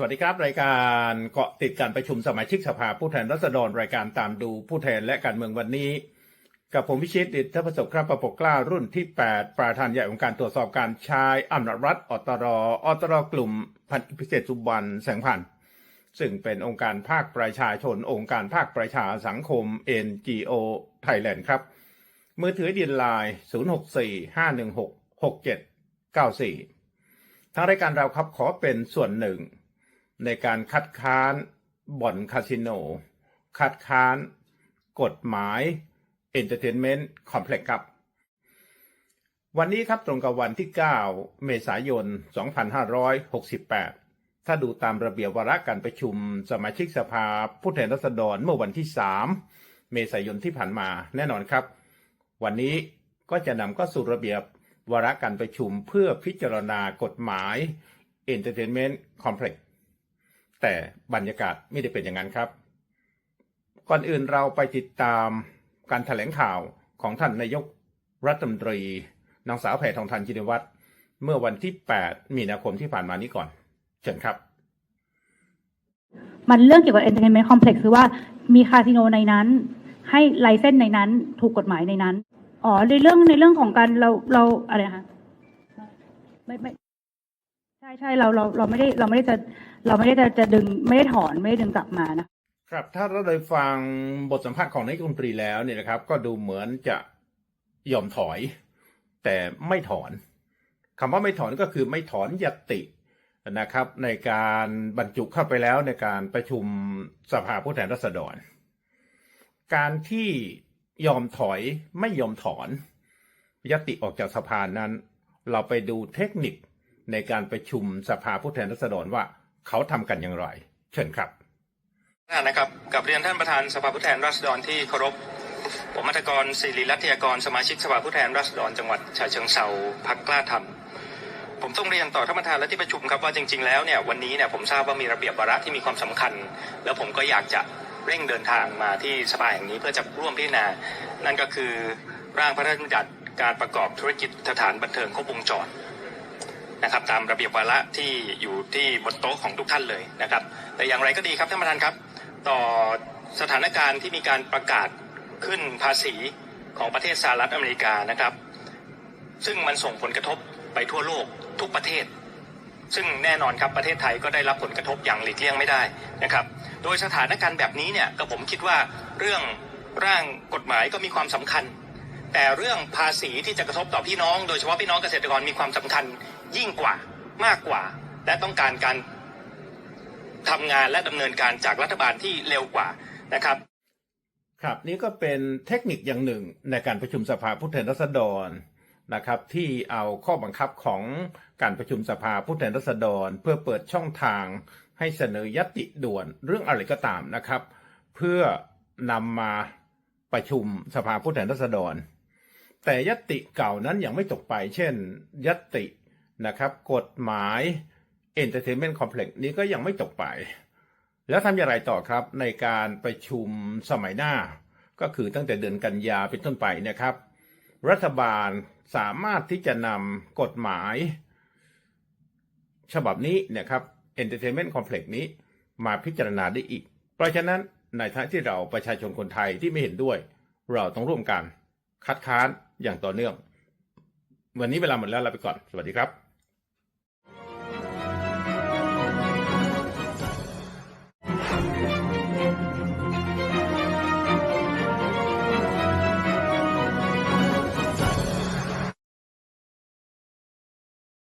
สวัสดีครับ รายการเกาะติดการประชุมสมาชิกสภาผู้แทนราษฎรรายการตามดูผู้แทนและการเมืองวันนี้ กับผมวิชิตดิษฐประสบครับประปกกล้ารุ่นที่ 8 ประธานใหญ่องค์การตรวจสอบการใช้อำนาจรัฐอตรอตรกลุ่มพันธุ์พิเศษสุวรรณแสงพันธ์ซึ่งเป็นองค์การภาคประชาชน องค์การภาคประชาสังคม NGO Thailand ครับ มือถือดินไลน์0645166794ทางรายการเราครับขอเป็นส่วนหนึ่ง ในการคัดค้านบ่อนคาสิโน คัดค้านกฎหมาย Entertainment Complex ครับ วันนี้ครับตรงกับวันที่ 9 เมษายน 2568 ถ้าดูตามระเบียบวาระการประชุมสมาชิกสภาผู้แทนราษฎรเมื่อวันที่ 3 เมษายนที่ผ่านมาแน่นอนครับ วันนี้ก็จะนำเข้าสู่ระเบียบวาระการประชุมเพื่อพิจารณากฎหมาย Entertainment Complex แต่บรรยากาศไม่ได้เป็นอย่างนั้นครับ ก่อนอื่นเราไปติดตามการแถลงข่าวของท่านนายกรัฐมนตรีนางสาวแพทองทานชินวัตรเมื่อวันที่ 8 มีนาคมที่ผ่านมานี้ก่อน เชิญครับ มันเรื่องเกี่ยวกับ entertainment complex คือว่ามีคาสิโนในนั้น ให้ไลเซนส์ในนั้นถูกกฎหมายในนั้น อ๋อในเรื่องในเรื่องของการเราเราอะไรคะไม่ไม่ใช่ใช่เราเราเราไม่ได้เราไม่ได้จะเราไม่ได้จะจะดึงไม่ได้ถอนไม่ได้ดึงกลับมานะครับ ถ้าเราได้ฟังบทสัมภาษณ์ของนายกรัฐมนตรีแล้วเนี่ยนะครับ ก็ดูเหมือนจะยอมถอย แต่ไม่ถอนคำว่าไม่ถอนก็คือไม่ถอนยตินะครับ ในการบรรจุเข้าไปแล้วในการประชุมสภาผู้แทนราษฎร การที่ยอมถอยไม่ยอมถอน ยติออกจากสภานั้น เราไปดูเทคนิคในการประชุมสภาผู้แทนราษฎรว่า เขาทำกันอย่างไร เชิญครับนะครับกับเรียนท่านประธานสภาผู้แทนราษฎรที่เคารพผมมัทกรศิริรัตยากรสมาชิกสภาผู้แทนราษฎรจังหวัดฉะเชิงเซาพักกล้าทำผมต้องเรียนต่อท่านประธานและที่ประชุมครับว่าจริง ๆ แล้วเนี่ยวันนี้เนี่ยผมทราบว่ามีระเบียบวาระที่มีความสำคัญ แล้วผมก็อยากจะเร่งเดินทางมาที่สภาแห่งนี้เพื่อจะร่วมพิจารณา นั่นก็คือร่างพระราชบัญญัติการประกอบธุรกิจสถานบันเทิงครบวงจร นะครับ ตามระเบียบวาระที่อยู่ที่บนโต๊ะของทุกท่านเลยนะครับ แต่อย่างไรก็ดีครับท่านประธานครับ ต่อสถานการณ์ที่มีการประกาศขึ้นภาษีของประเทศสหรัฐอเมริกานะครับ ซึ่งมันส่งผลกระทบไปทั่วโลกทุกประเทศ ซึ่งแน่นอนครับประเทศไทยก็ได้รับผลกระทบอย่างหลีกเลี่ยงไม่ได้นะครับ โดยสถานการณ์แบบนี้เนี่ยก็ผมคิดว่าเรื่องร่างกฎหมายก็มีความสำคัญ แต่เรื่องภาษีที่จะกระทบต่อพี่น้อง โดยเฉพาะพี่น้องเกษตรกรมีความสำคัญ ยิ่งกว่ามากกว่า และต้องการการทำงานและดำเนินการจากรัฐบาลที่เร็วกว่านะครับ ครับนี่ก็เป็นเทคนิคอย่างหนึ่งในการประชุมสภาผู้แทนราษฎรนะครับที่เอาข้อบังคับของการประชุมสภาผู้แทนราษฎร เพื่อเปิดช่องทางให้เสนอยติด่วนเรื่องอะไรก็ตามนะครับ เพื่อนำมาประชุมสภาผู้แทนราษฎร แต่ยติเก่านั้นยังไม่จบไป เช่น ยติ นะครับ กฎหมาย Entertainment Complex นี้ก็ยังไม่จบไป แล้วทำอย่างไรต่อครับในการประชุมสมัยหน้า ก็คือตั้งแต่เดือนกันยาเป็นต้นไปนะครับ รัฐบาลสามารถที่จะนำกฎหมาย ฉบับนี้นะครับ Entertainment Complex นี้มาพิจารณาได้อีก เพราะฉะนั้นในฐานะที่เราประชาชนคนไทยที่ไม่เห็นด้วย เราต้องร่วมกัน คัดค้านอย่างต่อเนื่อง วันนี้เวลาหมดแล้วลาไปก่อน สวัสดีครับ